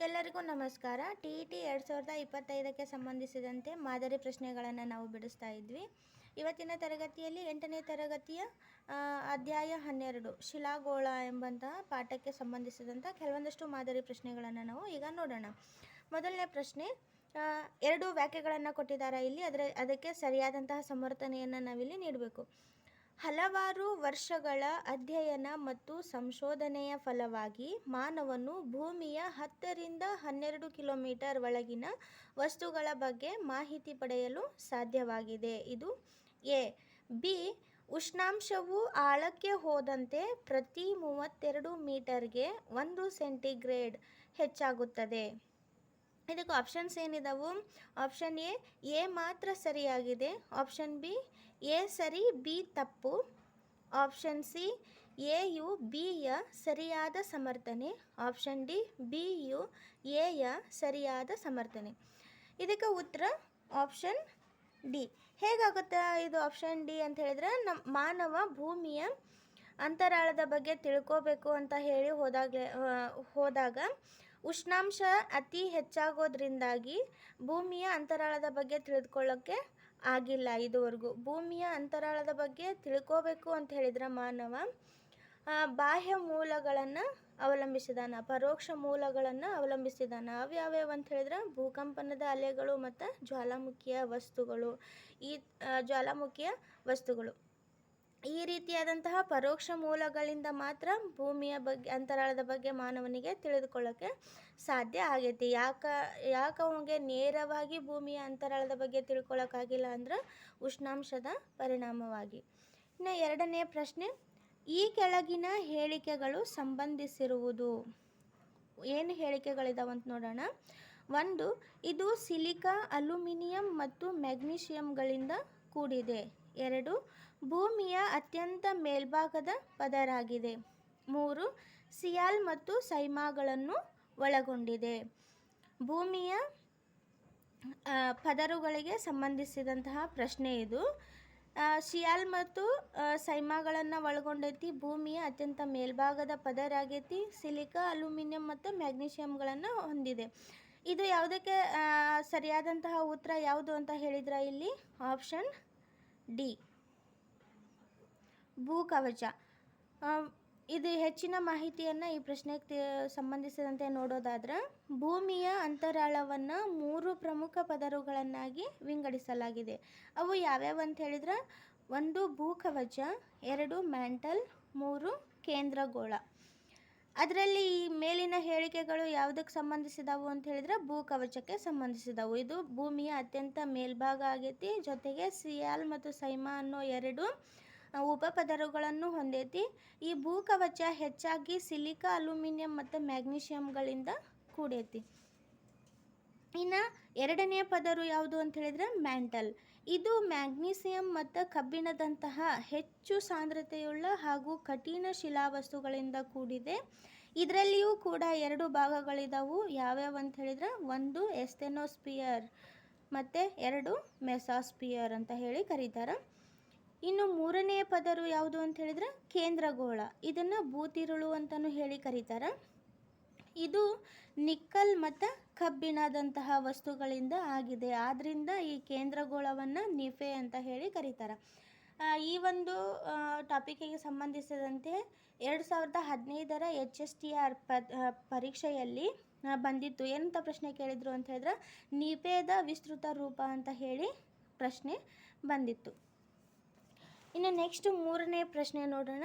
ಎಲ್ಲರಿಗೂ ನಮಸ್ಕಾರ. T E T ಎರಡು ಸಾವಿರದ ಇಪ್ಪತ್ತೈದಕ್ಕೆ ಸಂಬಂಧಿಸಿದಂತೆ ಮಾದರಿ ಪ್ರಶ್ನೆಗಳನ್ನು ನಾವು ಬಿಡಿಸ್ತಾ ಇದ್ವಿ. ಇವತ್ತಿನ ತರಗತಿಯಲ್ಲಿ ಎಂಟನೇ ತರಗತಿಯ ಅಧ್ಯಾಯ ಹನ್ನೆರಡು, ಶಿಲಾಗೋಳ ಎಂಬಂತಹ ಪಾಠಕ್ಕೆ ಸಂಬಂಧಿಸಿದಂಥ ಕೆಲವೊಂದಷ್ಟು ಮಾದರಿ ಪ್ರಶ್ನೆಗಳನ್ನು ನಾವು ಈಗ ನೋಡೋಣ. ಮೊದಲನೇ ಪ್ರಶ್ನೆ ಎರಡು ವ್ಯಾಖ್ಯೆಗಳನ್ನು ಕೊಟ್ಟಿದ್ದಾರೆ ಇಲ್ಲಿ. ಅದರ, ಅದಕ್ಕೆ ಸರಿಯಾದಂತಹ ಸಮರ್ಥನೆಯನ್ನು ನಾವಿಲ್ಲಿ ನೀಡಬೇಕು. ಹಲವಾರು ವರ್ಷಗಳ ಅಧ್ಯಯನ ಮತ್ತು ಸಂಶೋಧನೆಯ ಫಲವಾಗಿ ಮಾನವನು ಭೂಮಿಯ ಹತ್ತರಿಂದ ಹನ್ನೆರಡು ಕಿಲೋಮೀಟರ್ ಒಳಗಿನ ವಸ್ತುಗಳ ಬಗ್ಗೆ ಮಾಹಿತಿ ಪಡೆಯಲು ಸಾಧ್ಯವಾಗಿದೆ. ಇದು ಎ. ಬಿ. ಉಷ್ಣಾಂಶವು ಆಳಕ್ಕೆ ಹೋದಂತೆ ಪ್ರತಿ ಮೂವತ್ತೆರಡು ಮೀಟರ್ಗೆ ಒಂದು ಸೆಂಟಿಗ್ರೇಡ್ ಹೆಚ್ಚಾಗುತ್ತದೆ. ಇದಕ್ಕೆ ಆಪ್ಷನ್ಸ್ ಏನಿದಾವು? ಆಪ್ಷನ್ ಎ ಎ ಮಾತ್ರ ಸರಿಯಾಗಿದೆ. ಆಪ್ಷನ್ ಬಿ, ಎ ಸರಿ, ಬಿ ತಪ್ಪು. ಆಪ್ಷನ್ ಸಿ, ಎ ಯು, ಬಿ ಯ ಸರಿಯಾದ ಸಮರ್ಥನೆ. ಆಪ್ಷನ್ ಡಿ, ಬಿ ಯು, ಎ ಯ ಸರಿಯಾದ ಸಮರ್ಥನೆ. ಇದಕ್ಕೆ ಉತ್ತರ ಆಪ್ಷನ್ ಡಿ. ಹೇಗಾಗುತ್ತೆ ಇದು ಆಪ್ಷನ್ ಡಿ ಅಂತ ಹೇಳಿದ್ರೆ ನಮ್ಮ ಮಾನವ ಭೂಮಿಯ ಅಂತರಾಳದ ಬಗ್ಗೆ ತಿಳ್ಕೋಬೇಕು ಅಂತ ಹೇಳಿ ಹೋದಾಗಲೇ ಹೋದಾಗ ಉಷ್ಣಾಂಶ ಅತಿ ಹೆಚ್ಚಾಗೋದ್ರಿಂದಾಗಿ ಭೂಮಿಯ ಅಂತರಾಳದ ಬಗ್ಗೆ ತಿಳಿದುಕೊಳ್ಳೋಕ್ಕೆ ಆಗಿಲ್ಲ ಇದುವರೆಗೂ. ಭೂಮಿಯ ಅಂತರಾಳದ ಬಗ್ಗೆ ತಿಳ್ಕೋಬೇಕು ಅಂತ ಹೇಳಿದ್ರೆ ಮಾನವ ಬಾಹ್ಯ ಮೂಲಗಳನ್ನು ಅವಲಂಬಿಸಿದಾನ, ಪರೋಕ್ಷ ಮೂಲಗಳನ್ನು ಅವಲಂಬಿಸಿದಾನ. ಅವ್ಯಾವ್ಯಾವ ಅಂತ ಹೇಳಿದ್ರೆ ಭೂಕಂಪನದ ಅಲೆಗಳು ಮತ್ತು ಜ್ವಾಲಾಮುಖಿಯ ವಸ್ತುಗಳು. ಈ ಜ್ವಾಲಾಮುಖಿಯ ವಸ್ತುಗಳು. ಈ ರೀತಿಯಾದಂತಹ ಪರೋಕ್ಷ ಮೂಲಗಳಿಂದ ಮಾತ್ರ ಭೂಮಿಯ ಬಗ್ಗೆ, ಅಂತರಾಳದ ಬಗ್ಗೆ ಮಾನವನಿಗೆ ತಿಳಿದುಕೊಳ್ಳೋಕೆ ಸಾಧ್ಯ ಆಗೈತಿ. ಯಾಕ, ಯಾಕೆ ಅವನಿಗೆ ನೇರವಾಗಿ ಭೂಮಿಯ ಅಂತರಾಳದ ಬಗ್ಗೆ ತಿಳ್ಕೊಳ್ಳೋಕ್ಕಾಗಿಲ್ಲ ಅಂದ್ರೆ ಉಷ್ಣಾಂಶದ ಪರಿಣಾಮವಾಗಿ. ಇನ್ನು ಎರಡನೇ ಪ್ರಶ್ನೆ, ಈ ಕೆಳಗಿನ ಹೇಳಿಕೆಗಳು ಸಂಬಂಧಿಸಿರುವುದು? ಏನು ಹೇಳಿಕೆಗಳಿದಾವಂತ ನೋಡೋಣ. ಒಂದು, ಇದು ಸಿಲಿಕಾ ಅಲ್ಯೂಮಿನಿಯಂ ಮತ್ತು ಮ್ಯಾಗ್ನೀಷಿಯಂಗಳಿಂದ ಕೂಡಿದೆ. ಎರಡು ಭೂಮಿಯ ಅತ್ಯಂತ ಮೇಲ್ಭಾಗದ ಪದರಾಗಿದೆ. ಮೂರು, ಸಿಯಾಲ್ ಮತ್ತು ಸೈಮಾಗಳನ್ನು ಒಳಗೊಂಡಿದೆ. ಭೂಮಿಯ ಪದರುಗಳಿಗೆ ಸಂಬಂಧಿಸಿದಂತಹ ಪ್ರಶ್ನೆ ಇದು. ಸಿಯಾಲ್ ಮತ್ತು ಸೈಮಾಗಳನ್ನು ಒಳಗೊಂಡೈತಿ, ಭೂಮಿಯ ಅತ್ಯಂತ ಮೇಲ್ಭಾಗದ ಪದರ ಆಗೈತಿ ಸಿಲಿಕಾ, ಅಲ್ಯೂಮಿನಿಯಂ ಮತ್ತು ಮ್ಯಾಗ್ನೀಷಿಯಂಗಳನ್ನು ಹೊಂದಿದೆ. ಇದು ಯಾವುದಕ್ಕೆ ಸರಿಯಾದಂತಹ ಉತ್ತರ ಯಾವುದು ಅಂತ ಹೇಳಿದ್ರೆ ಇಲ್ಲಿ? Option D. ಭೂಕವಚ ಕವಚ. ಇದು ಹೆಚ್ಚಿನ ಮಾಹಿತಿಯನ್ನು ಈ ಪ್ರಶ್ನೆಗೆ ಸಂಬಂಧಿಸಿದಂತೆ ನೋಡೋದಾದ್ರೆ, ಭೂಮಿಯ ಅಂತರಾಳವನ್ನು ಮೂರು ಪ್ರಮುಖ ಪದರುಗಳನ್ನಾಗಿ ವಿಂಗಡಿಸಲಾಗಿದೆ. ಅವು ಯಾವ್ಯಾವು ಅಂತ ಹೇಳಿದ್ರೆ, ಒಂದು ಭೂಕವಚ ಎರಡು ಮ್ಯಾಂಟಲ್, ಮೂರು ಕೇಂದ್ರಗೋಳ. ಅದರಲ್ಲಿ ಈ ಮೇಲಿನ ಹೇಳಿಕೆಗಳು ಯಾವುದಕ್ಕೆ ಸಂಬಂಧಿಸಿದವು ಅಂತ ಹೇಳಿದ್ರೆ ಭೂಕವಚಕ್ಕೆ ಸಂಬಂಧಿಸಿದವು. ಇದು ಭೂಮಿಯ ಅತ್ಯಂತ ಮೇಲ್ಭಾಗ ಆಗೈತಿ, ಜೊತೆಗೆ ಸಿಯಾಲ್ ಮತ್ತು ಸೈಮಾ ಅನ್ನೋ ಎರಡು ಉಪಪದರುಗಳನ್ನು ಹೊಂದೈತಿ. ಈ ಭೂಕವಚ ಹೆಚ್ಚಾಗಿ ಸಿಲಿಕಾ, ಅಲ್ಯೂಮಿನಿಯಂ ಮತ್ತು ಮ್ಯಾಗ್ನೀಷಿಯಂಗಳಿಂದ ಕೂಡೈತಿ. ಇನ್ನು ಎರಡನೆಯ ಪದರು ಯಾವುದು ಅಂತ ಹೇಳಿದ್ರೆ ಮ್ಯಾಂಟಲ್. ಇದು ಮ್ಯಾಗ್ನೀಸಿಯಂ ಮತ್ತು ಕಬ್ಬಿಣದಂತಹ ಹೆಚ್ಚು ಸಾಂದ್ರತೆಯುಳ್ಳ ಹಾಗೂ ಕಠಿಣ ಶಿಲಾವಸ್ತುಗಳಿಂದ ಕೂಡಿದೆ. ಇದರಲ್ಲಿಯೂ ಕೂಡ ಎರಡು ಭಾಗಗಳಿದಾವು. ಯಾವ್ಯಾವ ಅಂತ ಹೇಳಿದ್ರೆ ಒಂದು ಎಸ್ತೆನೋಸ್ಪಿಯರ್ ಮತ್ತು ಎರಡು ಮೆಸಾಸ್ಪಿಯರ್ ಅಂತ ಹೇಳಿ ಕರೀತಾರೆ. ಇನ್ನು ಮೂರನೆಯ ಪದರು ಯಾವುದು ಅಂತ ಹೇಳಿದ್ರೆ ಕೇಂದ್ರಗೋಳ. ಇದನ್ನು ಭೂತಿರುಳು ಅಂತಲೂ ಹೇಳಿ ಕರೀತಾರೆ. ಇದು ನಿಕ್ಕಲ್ ಮತ್ತು ಕಬ್ಬಿಣದಂತಹ ವಸ್ತುಗಳಿಂದ ಆಗಿದೆ. ಆದ್ದರಿಂದ ಈ ಕೇಂದ್ರಗೋಳವನ್ನು ನಿಫೆ ಅಂತ ಹೇಳಿ ಕರೀತಾರೆ. ಈ ಒಂದು ಟಾಪಿಕ್ಕಿಗೆ ಸಂಬಂಧಿಸಿದಂತೆ ಎರಡು ಸಾವಿರದ ಹದಿನೈದರ ಎಚ್ ಎಸ್ ಟಿ ಆರ್ ಪರೀಕ್ಷೆಯಲ್ಲಿ ಬಂದಿತ್ತು. ಏನಂತ ಪ್ರಶ್ನೆ ಕೇಳಿದರು ಅಂತ ಹೇಳಿದ್ರೆ ನಿಫೆದ ವಿಸ್ತೃತ ರೂಪ ಅಂತ ಹೇಳಿ ಪ್ರಶ್ನೆ ಬಂದಿತ್ತು. ಇನ್ನು ನೆಕ್ಸ್ಟ್ ಮೂರನೇ ಪ್ರಶ್ನೆ ನೋಡೋಣ.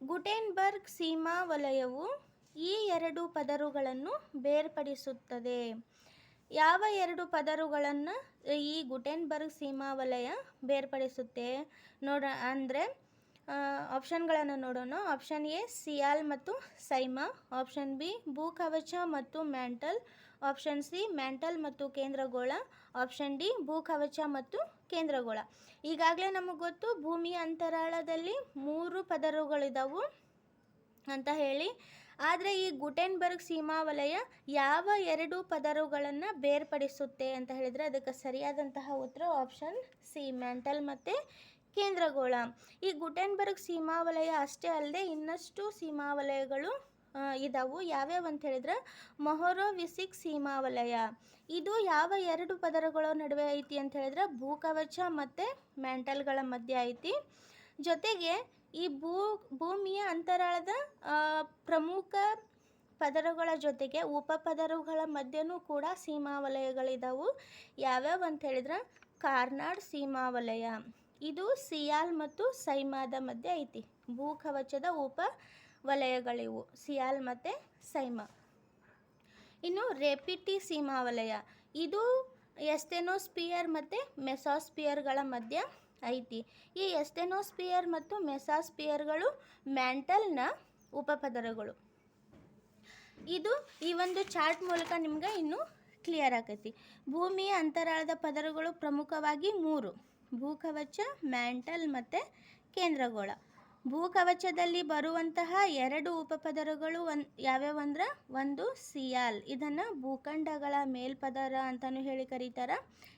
ಗುಟೆನ್ಬರ್ಗ್ ಸೀಮಾ ವಲಯವು ಈ ಎರಡು ಪದರುಗಳನ್ನು ಬೇರ್ಪಡಿಸುತ್ತದೆ. ಯಾವ ಎರಡು ಪದರುಗಳನ್ನು ಈ ಗುಟೆನ್ಬರ್ಗ್ ಸೀಮಾ ವಲಯ ಬೇರ್ಪಡಿಸುತ್ತೆ? ನೋಡ, ಅಂದರೆ ಆಪ್ಷನ್ಗಳನ್ನು ನೋಡೋಣ. ಆಪ್ಷನ್ ಎ ಸಿಯಾಲ್ ಮತ್ತು ಸೈಮಾ ಆಪ್ಷನ್ ಬಿ ಭೂಕವಚ ಮತ್ತು ಮ್ಯಾಂಟಲ್ ಆಪ್ಷನ್ ಸಿ ಮ್ಯಾಂಟಲ್ ಮತ್ತು ಕೇಂದ್ರಗೋಳ. ಆಪ್ಷನ್ ಡಿ ಭೂಕವಚ ಮತ್ತು ಕೇಂದ್ರಗೋಳ. ಈಗಾಗಲೇ ನಮಗೆ ಗೊತ್ತು ಭೂಮಿಯ ಅಂತರಾಳದಲ್ಲಿ ಮೂರು ಪದರುಗಳಿದಾವು ಅಂತ ಹೇಳಿ. ಆದರೆ ಈ ಗುಟೆನ್ಬರ್ಗ್ ಸೀಮಾ ವಲಯ ಯಾವ ಎರಡು ಪದರುಗಳನ್ನು ಬೇರ್ಪಡಿಸುತ್ತೆ ಅಂತ ಹೇಳಿದರೆ ಅದಕ್ಕೆ ಸರಿಯಾದಂತಹ ಉತ್ತರ ಆಪ್ಷನ್ ಸಿ ಮ್ಯಾಂಟಲ್ ಮತ್ತು ಕೇಂದ್ರಗೋಳ. ಈ ಗುಟೆನ್ಬರ್ಗ್ ಸೀಮಾವಲಯ ಅಷ್ಟೇ ಅಲ್ಲದೆ ಇನ್ನಷ್ಟು ಸೀಮಾವಲಯಗಳು ಇದಾವು. ಯಾವ್ಯಾವ ಅಂತ ಹೇಳಿದ್ರೆ, ಮೊಹರೋವಿಸಿಕ್ ಸೀಮಾವಲಯ. ಇದು ಯಾವ ಎರಡು ಪದರಗಳ ನಡುವೆ ಐತಿ ಅಂತ ಹೇಳಿದ್ರೆ, ಭೂಕವಚ ಮತ್ತು ಮ್ಯಾಂಟಲ್ಗಳ ಮಧ್ಯೆ ಐತಿ. ಜೊತೆಗೆ ಈ ಭೂ, ಭೂಮಿಯ ಅಂತರಾಳದ ಪ್ರಮುಖ ಪದರಗಳ ಜೊತೆಗೆ ಉಪಪದರಗಳ ಮಧ್ಯೆನೂ ಕೂಡ ಸೀಮಾವಲಯಗಳಿದಾವು. ಯಾವ್ಯಾವ ಅಂತ ಹೇಳಿದ್ರೆ, ಕಾರ್ನಾಡ್ ಸೀಮಾವಲಯ. ಇದು ಸಿಯಾಲ್ ಮತ್ತು ಸೈಮಾದ ಮಧ್ಯೆ ಐತಿ. ಭೂಕವಚದ ಉಪ ವಲಯಗಳಿವು ಸಿಯಾಲ್ ಮತ್ತು ಸೈಮಾ. ಇನ್ನು ರೆಪಿಟಿ ಸೀಮಾವಲಯ ಇದು ಎಸ್ಟೆನೋಸ್ಪಿಯರ್ ಮತ್ತು ಮೆಸಾಸ್ಪಿಯರ್ಗಳ ಮಧ್ಯ ಐತಿ. ಈ ಎಸ್ಟೆನೋಸ್ಪಿಯರ್ ಮತ್ತು ಮೆಸಾಸ್ಪಿಯರ್ಗಳು ಮ್ಯಾಂಟಲ್ನ ಉಪಪದರಗಳು. ಇದು ಈ ಒಂದು ಚಾರ್ಟ್ ಮೂಲಕ ನಿಮ್ಗೆ ಇನ್ನೂ ಕ್ಲಿಯರ್ ಆಕೈತಿ. ಭೂಮಿಯ ಅಂತರಾಳದ ಪದರಗಳು ಪ್ರಮುಖವಾಗಿ ಮೂರು. ಭೂಕವಚ, ಮ್ಯಾಂಟಲ್ ಮತ್ತು ಕೇಂದ್ರಗೋಳ. ಭೂಕವಚದಲ್ಲಿ ಬರುವಂತಹ ಎರಡು ಉಪಪದರಗಳು ಒನ್, ಯಾವ್ಯಾವು ಒಂದು ಸಿಯಾಲ್, ಇದನ್ನು ಭೂಖಂಡಗಳ ಮೇಲ್ಪದರ ಅಂತಲೂ ಹೇಳಿ ಕರೀತಾರೆ.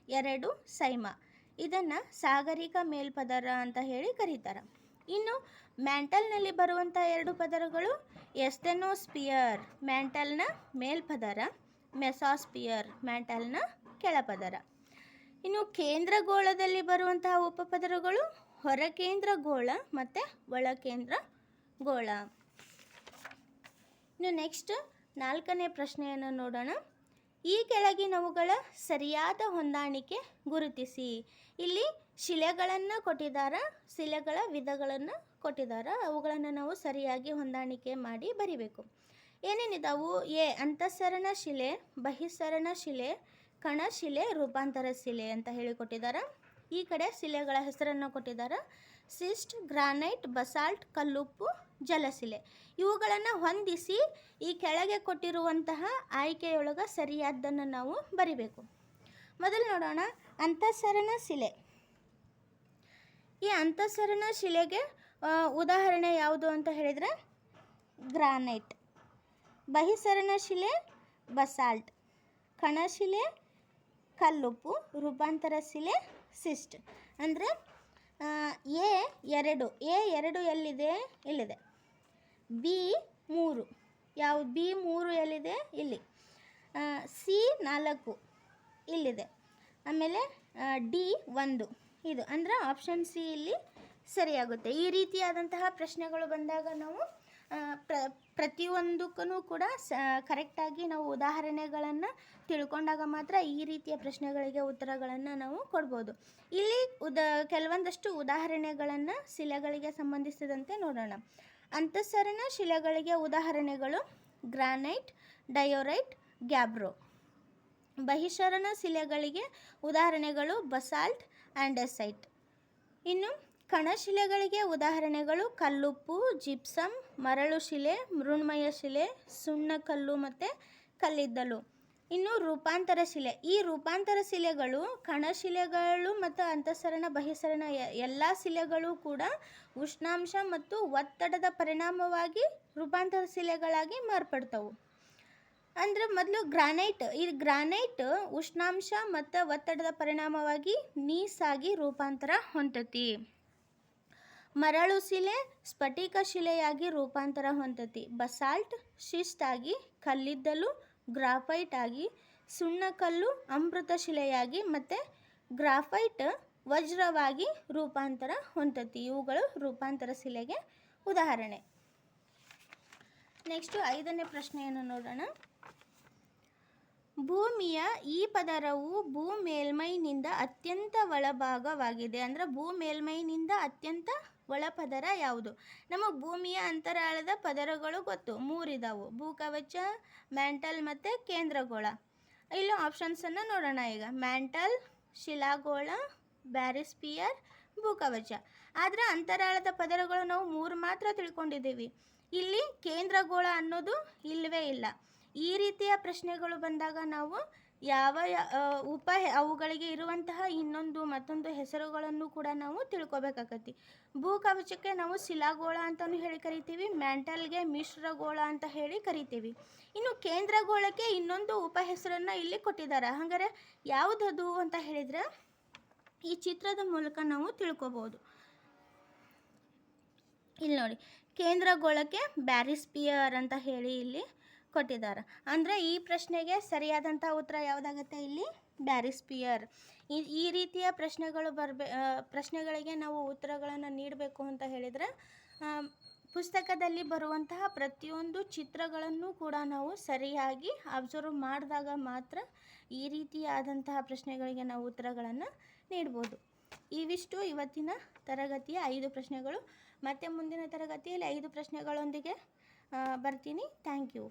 ಎರಡು ಸೈಮಾ, ಇದನ್ನು ಸಾಗರಿಕ ಮೇಲ್ಪದರ ಅಂತ ಹೇಳಿ ಕರೀತಾರೆ. ಇನ್ನು ಮ್ಯಾಂಟಲ್ನಲ್ಲಿ ಬರುವಂಥ ಎರಡು ಪದರಗಳು ಎಸ್ಟೆನೋಸ್ಪಿಯರ್ ಮ್ಯಾಂಟಲ್ನ ಮೇಲ್ಪದರ, ಮೆಸಾಸ್ಪಿಯರ್, ಮ್ಯಾಂಟಲ್ನ ಕೆಳಪದರ. ಇನ್ನು ಕೇಂದ್ರಗೋಳದಲ್ಲಿ ಬರುವಂತಹ ಉಪಪದರಗಳು ಹೊರಕೇಂದ್ರಗೋಳ ಮತ್ತು ಒಳಕೇಂದ್ರಗೋಳ ಇನ್ನು ನೆಕ್ಸ್ಟ್ ನಾಲ್ಕನೇ ಪ್ರಶ್ನೆಯನ್ನು ನೋಡೋಣ. ಈ ಕೆಳಗಿನವುಗಳ ಸರಿಯಾದ ಹೊಂದಾಣಿಕೆ ಗುರುತಿಸಿ. ಇಲ್ಲಿ ಶಿಲೆಗಳನ್ನು ಕೊಟ್ಟಿದ್ದಾರೆ ಶಿಲೆಗಳ ವಿಧಗಳನ್ನು ಕೊಟ್ಟಿದ್ದಾರೆ ಅವುಗಳನ್ನು ನಾವು ಸರಿಯಾಗಿ ಹೊಂದಾಣಿಕೆ ಮಾಡಿ ಬರಿಬೇಕು. ಏನೇನಿದಾವು? ಎ, ಅಂತಃಸರಣ ಶಿಲೆ ಬಹಿಸ್ಸರಣ ಶಿಲೆ ಕಣಶಿಲೆ ರೂಪಾಂತರ ಶಿಲೆ ಅಂತ ಹೇಳಿ ಕೊಟ್ಟಿದ್ದಾರೆ. ಈ ಕಡೆ ಶಿಲೆಗಳ ಹೆಸರನ್ನು ಕೊಟ್ಟಿದ್ದಾರೆ. ಸಿಸ್ಟ್, ಗ್ರಾನೈಟ್, ಬಸಾಲ್ಟ್, ಕಲ್ಲುಪ್ಪು, ಜಲಶಿಲೆ. ಇವುಗಳನ್ನು ಹೊಂದಿಸಿ ಈ ಕೆಳಗೆ ಕೊಟ್ಟಿರುವಂತಹ ಆಯ್ಕೆಯೊಳಗೆ ಸರಿಯಾದ್ದನ್ನು ನಾವು ಬರಿಬೇಕು. ಮೊದಲು ನೋಡೋಣ ಅಂತಃಸರಣ ಶಿಲೆ. ಈ ಅಂತಃಸರಣ ಶಿಲೆಗೆ ಉದಾಹರಣೆ ಯಾವುದು ಅಂತ ಹೇಳಿದರೆ ಗ್ರಾನೈಟ್. ಬಹಿಸರಣ ಶಿಲೆ, ಬಸಾಲ್ಟ್. ಕಣಶಿಲೆ ಕಲ್ಲುಪ್ಪು, ರೂಪಾಂತರ ಶಿಲೆ, ಸಿಸ್ಟ್. ಅಂದರೆ ಎ ಎರಡು. ಎ ಎರಡು ಎಲ್ಲಿದೆ? ಇಲ್ಲಿದೆ. ಬಿ ಮೂರು. ಯಾವ, ಬಿ ಮೂರು ಎಲ್ಲಿದೆ? ಇಲ್ಲಿ. ಸಿ ನಾಲ್ಕು. ಇಲ್ಲಿದೆ. ಆಮೇಲೆ ಡಿ ಒಂದು. ಇದು ಅಂದರೆ ಆಪ್ಷನ್ ಸಿ ಇಲ್ಲಿ ಸರಿಯಾಗುತ್ತೆ. ಈ ರೀತಿಯಾದಂತಹ ಪ್ರಶ್ನೆಗಳು ಬಂದಾಗ ನಾವು ಪ್ರ ಪ್ರತಿಯೊಂದಕ್ಕೂ ಕೂಡ ಸ, ಕರೆಕ್ಟಾಗಿ ನಾವು ಉದಾಹರಣೆಗಳನ್ನು ತಿಳ್ಕೊಂಡಾಗ ಮಾತ್ರ ಈ ರೀತಿಯ ಪ್ರಶ್ನೆಗಳಿಗೆ ಉತ್ತರಗಳನ್ನು ನಾವು ಕೊಡ್ಬೋದು. ಇಲ್ಲಿ ಉದ, ಕೆಲವೊಂದಷ್ಟು ಉದಾಹರಣೆಗಳನ್ನು ಶಿಲೆಗಳಿಗೆ ಸಂಬಂಧಿಸಿದಂತೆ ನೋಡೋಣ. ಅಂತಸರಣ ಶಿಲೆಗಳಿಗೆ ಉದಾಹರಣೆಗಳು ಗ್ರಾನೈಟ್, ಡಯೋರೈಟ್, ಗ್ಯಾಬ್ರೋ. ಬಹಿಶರಣ ಶಿಲೆಗಳಿಗೆ ಉದಾಹರಣೆಗಳು ಬಸಾಲ್ಟ್ ಆ್ಯಂಡಸೈಟ್ ಇನ್ನು ಕಣಶಿಲೆಗಳಿಗೆ ಉದಾಹರಣೆಗಳು ಕಲ್ಲುಪ್ಪು, ಜಿಪ್ಸಮ್ ಮರಳು ಶಿಲೆ, ಮೃಣ್ಮಯ ಶಿಲೆ ಸುಣ್ಣಕಲ್ಲು ಮತ್ತು ಕಲ್ಲಿದ್ದಲು. ಇನ್ನು ರೂಪಾಂತರ ಶಿಲೆ. ಈ ರೂಪಾಂತರ ಶಿಲೆಗಳು ಕಣಶಿಲೆಗಳು ಮತ್ತು ಅಂತಃಸರಣ, ಬಹಿಸರಣ ಎಲ್ಲ ಶಿಲೆಗಳು ಕೂಡ ಉಷ್ಣಾಂಶ ಮತ್ತು ಒತ್ತಡದ ಪರಿಣಾಮವಾಗಿ ರೂಪಾಂತರ ಶಿಲೆಗಳಾಗಿ ಮಾರ್ಪಡ್ತವು. ಅಂದ್ರೆ ಮೊದಲು ಗ್ರಾನೈಟ್. ಈ ಗ್ರಾನೈಟ್ ಉಷ್ಣಾಂಶ ಮತ್ತು ಒತ್ತಡದ ಪರಿಣಾಮವಾಗಿ ನೀಸಾಗಿ ರೂಪಾಂತರ ಹೊಂದತಿ ಮರಳು ಶಿಲೆ ಸ್ಫಟಿಕ ಶಿಲೆಯಾಗಿ ರೂಪಾಂತರ ಹೊಂದತಿ ಬಸಾಲ್ಟ್ ಶಿಸ್ಟ್ ಆಗಿ ಕಲ್ಲಿದ್ದಲು, ಗ್ರಾಫೈಟ್ ಆಗಿ ಸುಣ್ಣಕಲ್ಲು ಅಮೃತ ಶಿಲೆಯಾಗಿ ಮತ್ತು ಗ್ರಾಫೈಟ್ ವಜ್ರವಾಗಿ ರೂಪಾಂತರ ಹೊಂದತಿ ಇವುಗಳು ರೂಪಾಂತರ ಶಿಲೆಗೆ ಉದಾಹರಣೆ. ನೆಕ್ಸ್ಟು ಐದನೇ ಪ್ರಶ್ನೆಯನ್ನು ನೋಡೋಣ. ಭೂಮಿಯ ಈ ಪದರವು ಭೂ ಮೇಲ್ಮೈನಿಂದ ಅತ್ಯಂತ ಒಳಭಾಗವಾಗಿದೆ. ಅಂದರೆ ಭೂ ಮೇಲ್ಮೈನಿಂದ ಅತ್ಯಂತ ಒಳಪದರ ಯಾವುದು? ನಮ್ಮ ಭೂಮಿಯ ಅಂತರಾಳದ ಪದರಗಳು ಗೊತ್ತು. ಮೂರಿದಾವು. ಭೂಕವಚ, ಮ್ಯಾಂಟಲ್ ಮತ್ತು ಕೇಂದ್ರಗೋಳ. ಇಲ್ಲಿ ಆಪ್ಷನ್ಸನ್ನು ನೋಡೋಣ ಈಗ. ಮ್ಯಾಂಟಲ್, ಶಿಲಾಗೋಳ, ಬ್ಯಾರಿಸ್ಪಿಯರ್, ಭೂಕವಚ. ಆದರೆ ಅಂತರಾಳದ ಪದರಗಳು ನಾವು ಮೂರು ಮಾತ್ರ ತಿಳ್ಕೊಂಡಿದ್ದೀವಿ. ಇಲ್ಲಿ ಕೇಂದ್ರಗೋಳ ಅನ್ನೋದು ಇಲ್ಲವೇ ಇಲ್ಲ. ಈ ರೀತಿಯ ಪ್ರಶ್ನೆಗಳು ಬಂದಾಗ ನಾವು ಯಾವ ಉಪ ಅವುಗಳಿಗೆ ಇರುವಂತಹ ಇನ್ನೊಂದು ಮತ್ತೊಂದು ಹೆಸರುಗಳನ್ನು ಕೂಡ ನಾವು ತಿಳ್ಕೊಬೇಕಾಗತ್ತಿ. ಭೂಕವಚಕ್ಕೆ ನಾವು ಶಿಲಾಗೋಳ ಅಂತಲೂ ಹೇಳಿ ಕರಿತೀವಿ, ಮ್ಯಾಂಟಲ್ಗೆ ಮಿಶ್ರಗೋಳ ಅಂತ ಹೇಳಿ ಕರಿತೀವಿ. ಇನ್ನು ಕೇಂದ್ರಗೋಳಕ್ಕೆ ಇನ್ನೊಂದು ಉಪ ಹೆಸರನ್ನು ಇಲ್ಲಿ ಕೊಟ್ಟಿದ್ದಾರೆ. ಹಾಗಾದರೆ ಯಾವುದದು ಅಂತ ಹೇಳಿದರೆ ಈ ಚಿತ್ರದ ಮೂಲಕ ನಾವು ತಿಳ್ಕೊಬೋದು. ಇಲ್ಲಿ ನೋಡಿ, ಕೇಂದ್ರಗೋಳಕ್ಕೆ ಬ್ಯಾರಿಸ್ಪಿಯರ್ ಅಂತ ಹೇಳಿ ಇಲ್ಲಿ ಕೊಟ್ಟಿದ್ದಾರೆ. ಅಂದರೆ ಈ ಪ್ರಶ್ನೆಗೆ ಸರಿಯಾದಂಥ ಉತ್ತರ ಯಾವುದಾಗುತ್ತೆ ಇಲ್ಲಿ? ಬ್ಯಾರಿಸ್ಪಿಯರ್ ಈ ಈ ರೀತಿಯ ಪ್ರಶ್ನೆಗಳು ಬರಬೇ ಪ್ರಶ್ನೆಗಳಿಗೆ ನಾವು ಉತ್ತರಗಳನ್ನು ನೀಡಬೇಕು ಅಂತ ಹೇಳಿದರೆ ಪುಸ್ತಕದಲ್ಲಿ ಬರುವಂತಹ ಪ್ರತಿಯೊಂದು ಚಿತ್ರಗಳನ್ನು ಕೂಡ ನಾವು ಸರಿಯಾಗಿ ಅಬ್ಸರ್ವ್ ಮಾಡಿದಾಗ ಮಾತ್ರ ಈ ರೀತಿಯಾದಂತಹ ಪ್ರಶ್ನೆಗಳಿಗೆ ನಾವು ಉತ್ತರಗಳನ್ನು ನೀಡ್ಬೋದು. ಇವಿಷ್ಟು ಇವತ್ತಿನ ತರಗತಿಯ ಐದು ಪ್ರಶ್ನೆಗಳು. ಮತ್ತೆ ಮುಂದಿನ ತರಗತಿಯಲ್ಲಿ ಐದು ಪ್ರಶ್ನೆಗಳೊಂದಿಗೆ ಬರ್ತೀನಿ. Thank you